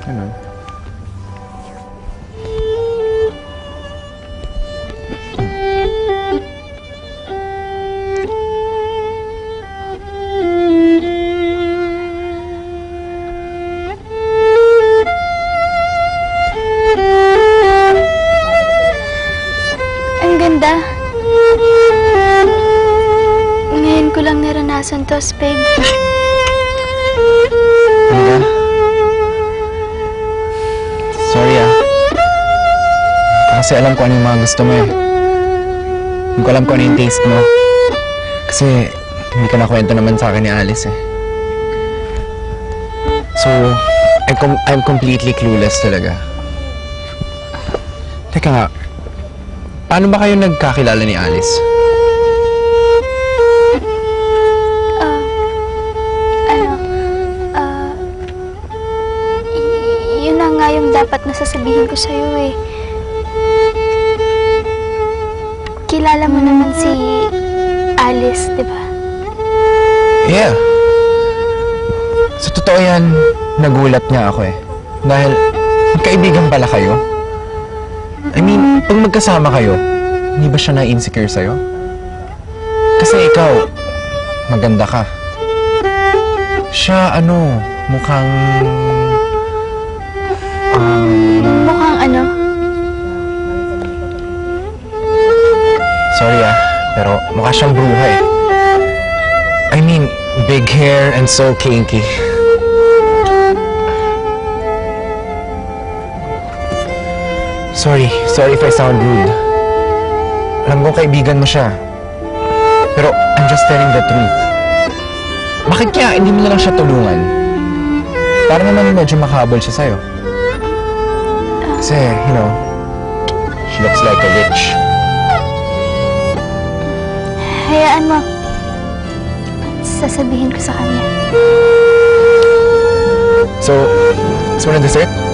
Ganun. Ang ganda. Ngayon ko lang naranasan to. Talaga? Sorry Kasi alam ko ano yung mga gusto mo eh. Hindi ko alam kung ano yung taste mo. Kasi hindi ka nakwento naman sa akin ni Alice eh. So, I'm, com- I'm completely clueless talaga. Teka nga, paano ba kayo nagkakilala ni Alice? Ah, ano, ah, yun na dapat nasasabihin ko sa'yo eh. Kilala mo naman si Alice, di ba? Yeah. Sa totoo yan, nagulat nga ako eh. Dahil, kaibigan pala kayo. I mean, pag magkasama kayo, hindi ba siya na-insecure sa'yo? Kasi ikaw, maganda ka. Siya, ano, mukhang... Um, Mukhang ano, pero mukha siyang bruha eh. I mean, big hair and so kinky. Sorry, sorry if I sound rude. Alam kong kaibigan mo siya. Pero I'm just telling the truth. Bakit kaya hindi mo lang siya tulungan? Para naman medyo makahabol siya sa'yo. Kasi, you know, she looks like a witch. Hayaan mo. Sasabihin ko sa kanya. So, mo ng dessert?